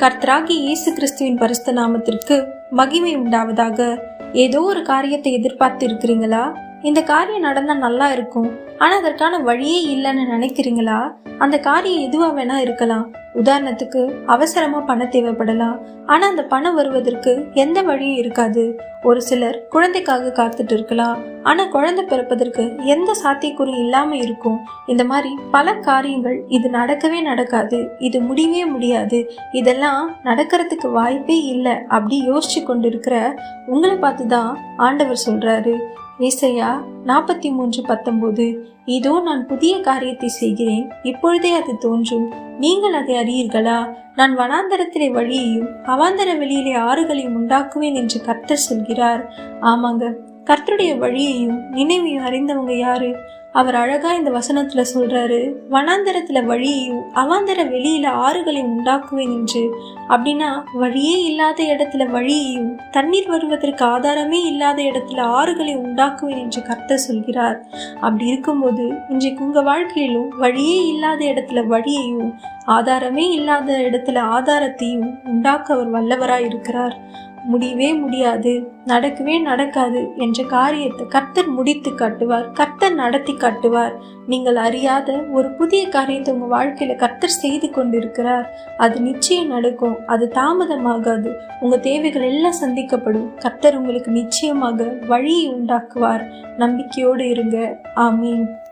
கர்த்தராகி இயேசு கிறிஸ்துவின் பரிசுத்த நாமத்திற்கு மகிமை உண்டாவதாக. ஏதோ ஒரு காரியத்தை எதிர்பார்த்து இருக்கிறீங்களா இந்த காரியம் நடந்தால் நல்லா இருக்கும். ஆனால் அதற்கான வழியே இல்லைன்னு நினைக்கிறீங்களா? அந்த காரியம் எதுவாக வேணா இருக்கலாம். உதாரணத்துக்கு அவசரமாக பணம் தேவைப்படலாம். ஆனால் அந்த பணம் வருவதற்கு எந்த வழியும் இருக்காது. ஒரு சிலர் குழந்தைக்காக காத்துட்டு இருக்கலாம். ஆனால் குழந்தை பிறப்பதற்கு எந்த சாத்தியக்கூறும் இல்லாமல் இருக்கும். இந்த மாதிரி பல காரியங்கள் இது நடக்கவே நடக்காது. இது முடியவே முடியாது. இதெல்லாம் நடக்கிறதுக்கு வாய்ப்பே இல்லை. அப்படி யோசிச்சு கொண்டு இருக்கிற உங்களை பார்த்து தான் ஆண்டவர் சொல்கிறாரு ஏசையா நாற்பத்தி மூன்று பத்தொன்பது இதோ நான் புதிய காரியத்தை செய்கிறேன். இப்பொழுதே அது தோன்றும். நீங்கள் அதை அறியீர்களா? நான் வனாந்தரத்திலே வழியையும் அவாந்தர வெளியிலே ஆறுகளையும் உண்டாக்குவேன் என்று கர்த்தர் சொல்கிறார். ஆமாங்க கர்த்தருடைய வழியையும் நினைவையும் அறிந்தவங்க யாரு? அவர் அழகா இந்த வசனத்துல சொல்றாரு வனாந்தரத்துல வழியையும் அவாந்தர வெளியில ஆறுகளையும் உண்டாக்குவேன் என்று. அப்படின்னா வழியே இல்லாத இடத்துல வழியையும் தண்ணீர் வருவதற்கு ஆதாரமே இல்லாத இடத்துல ஆறுகளை உண்டாக்குவேன் என்று கர்த்தர் சொல்கிறார். அப்படி இருக்கும்போது இன்றைக்கு உங்க வாழ்க்கையிலும் வழியே இல்லாத இடத்துல வழியையும் ஆதாரமே இல்லாத இடத்துல ஆதாரத்தையும் உண்டாக்க அவர் வல்லவராய் இருக்கிறார். முடியவே முடியாது நடக்கவே நடக்காது என்ற காரியத்தை கர்த்தர் முடித்து காட்டுவார். கர்த்தர் நடத்தி காட்டுவார். நீங்கள் அறியாத ஒரு புதிய காரியத்தை உங்கள் வாழ்க்கையில் கர்த்தர் செய்து கொண்டிருக்கிறார். அது நிச்சயம் நடக்கும். அது தாமதமாகாது. உங்கள் தேவைகள் எல்லாம் சந்திக்கப்படும். கர்த்தர் உங்களுக்கு நிச்சயமாக வழியை உண்டாக்குவார். நம்பிக்கையோடு இருங்க. ஆமீன்.